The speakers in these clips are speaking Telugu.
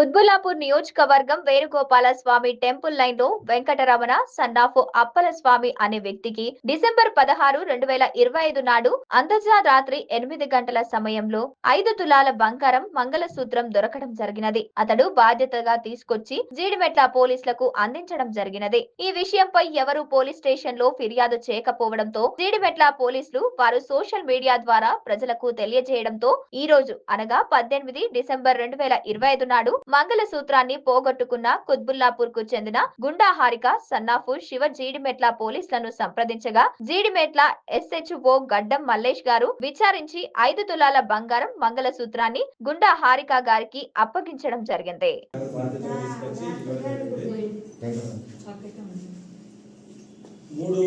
కుత్బుల్లాపూర్ నియోజకవర్గం వేణుగోపాల స్వామి టెంపుల్ లైన్లో వెంకటరమణ సన్నాఫు అప్పల స్వామి అనే వ్యక్తికి డిసెంబర్ పదహారు రెండు వేల ఇరవై ఐదు నాడు అందజా రాత్రి ఎనిమిది గంటల సమయంలో ఐదు తులాల బంగారం మంగళసూత్రం దొరకడం జరిగినది. అతడు బాధ్యతగా తీసుకొచ్చి జీడిమెట్ల పోలీసులకు అందించడం జరిగినది. ఈ విషయంపై ఎవరు పోలీస్ స్టేషన్లో ఫిర్యాదు చేయకపోవడంతో జీడిమెట్ల పోలీసులు వారు సోషల్ మీడియా ద్వారా ప్రజలకు తెలియజేయడంతో ఈ రోజు అనగా పద్దెనిమిది డిసెంబర్ రెండు వేల ఇరవై ఐదు నాడు మంగళ సూత్రాన్ని పోగొట్టుకున్న కుత్బుల్లాపూర్కు చెందిన గుండా హారిక సన్నాఫు శివ జీడిమెట్ల పోలీసులను సంప్రదించగా జీడిమెట్ల ఎస్హెచ్ఓ గడ్డం మల్లేష్ గారు విచారించి ఐదు తులాల బంగారం మంగళసూత్రాన్ని గుండాహారిక గుండా హారిక గారికి అప్పగించడం జరిగింది. మూడు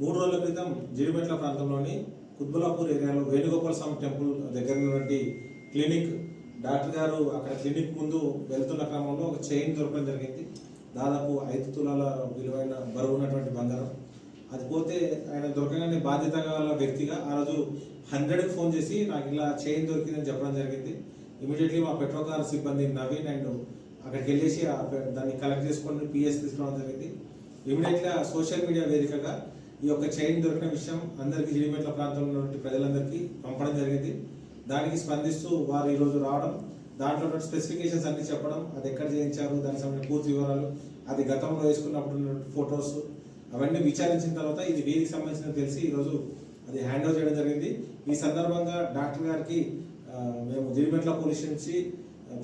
మూడు రోజుల క్రితం జీడిమెట్ల ప్రాంతంలోని కుత్బులాపూర్ ఏరియాలో వేణుగోపాల స్వామి టెంపుల్ దగ్గర ఉన్నటువంటి క్లినిక్. డాక్టర్ గారు అక్కడ క్లినిక్ ముందు వెళ్తున్న క్రమంలో ఒక చైన్ దొరకడం జరిగింది. దాదాపు ఐదు తులాల విలువైన బరువు ఉన్నటువంటి బంగారం. అది పోతే ఆయన దొరకగానే బాధ్యత గల వ్యక్తిగా ఆ రోజు హండ్రెడ్కి ఫోన్ చేసి నాకు ఇలా చైన్ దొరికిందని చెప్పడం జరిగింది. ఇమీడియట్లీ మా పెట్రోల్ కార్ సిబ్బంది నవీన్ అండ్ అక్కడికి వెళ్ళేసి ఆ పె- దాన్ని కలెక్ట్ చేసుకొని పిఎస్ తీసుకురావడం జరిగింది. ఇమీడియట్గా సోషల్ మీడియా వేదికగా ఈ యొక్క చైన్ దొరికిన విషయం అందరికీ జిడిమెట్ల ప్రాంతంలో ఉన్నటువంటి ప్రజలందరికీ పంపడం జరిగింది. దానికి స్పందిస్తూ వారు ఈరోజు రావడం దాంట్లో ఉన్న స్పెసిఫికేషన్స్ అన్ని చెప్పడం అది ఎక్కడ చేయించారు దానికి సంబంధించిన పూర్తి వివరాలు అది గతంలో వేసుకున్నప్పుడు ఉన్నటువంటి ఫొటోస్ అవన్నీ విచారించిన తర్వాత ఇది వీరికి సంబంధించిన తెలిసి ఈరోజు అది హ్యాండ్ ఓవర్ చేయడం జరిగింది. ఈ సందర్భంగా డాక్టర్ గారికి మేము జిడిమెట్ల పోలీస్ నుంచి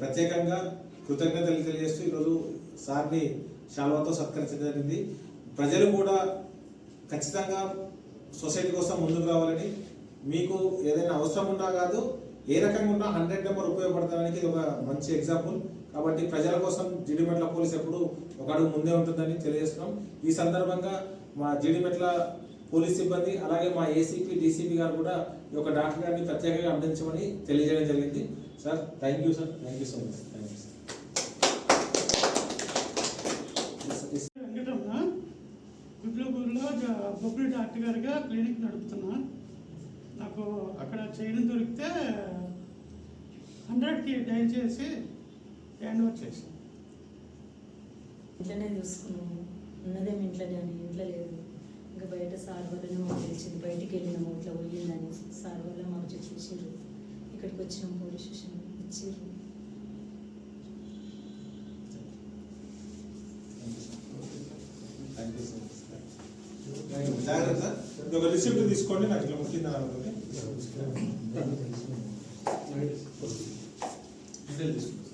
ప్రత్యేకంగా కృతజ్ఞతలు తెలియజేస్తూ ఈరోజు సార్ని శాల్వాతో సత్కరించడం జరిగింది. ప్రజలు కూడా ఖచ్చితంగా సొసైటీ కోసం ముందుకు రావాలని మీకు ఏదైనా అవసరం ఉన్నా కాదు ఏ రకంగా ఉన్నా హండ్రెడ్ నెంబర్ ఉపయోగపడతానికి ఇది ఒక మంచి ఎగ్జాంపుల్. కాబట్టి ప్రజల కోసం జిడిమెట్ల పోలీస్ ఎప్పుడు ఒక అడుగు ముందే ఉంటుందని తెలియజేస్తున్నాం. ఈ సందర్భంగా మా జిడిమెట్ల పోలీస్ సిబ్బంది అలాగే మా ఏసీపీ డీసీపీ గారు కూడా ఈ యొక్క డాక్టర్ గారిని ప్రత్యేకంగా అందించమని తెలియజేయడం జరిగింది. Sir thank you sir. Thank you so much. Thank you sir Venkataramana గుడ్లగూరులో doctor గారిగా క్లినిక్ నడుపుతున్నా. నాకు అక్కడ చైన్ దొరికితే హండ్రెడ్కి డైల్ చేసి హ్యాండ్ ఓవర్ చేశాను ఇంట్లోనే చూసుకున్నాము ఉన్నదేమి ఇంట్లోనే అని ఇంట్లో లేదు. ఇంకా బయట సార్ వల్లనే మాకు తెలిసింది. బయటికి వెళ్ళినాము. ఇట్లా పోయిందని సార్ వల్ల మాకు చూసిర్రు ఇక్కడికి వచ్చినాము పోలీస్ స్టేషన్ ఇచ్చిర్రు థ్యాంక్ యూ సో మచ్ జాగ్రత్త. ఇది ఒక రిసిప్ట్ తీసుకోండి నాకు ఇట్లా ముఖ్యంగా అనుకుంటే డీటెయిల్ తీసుకుంటాం.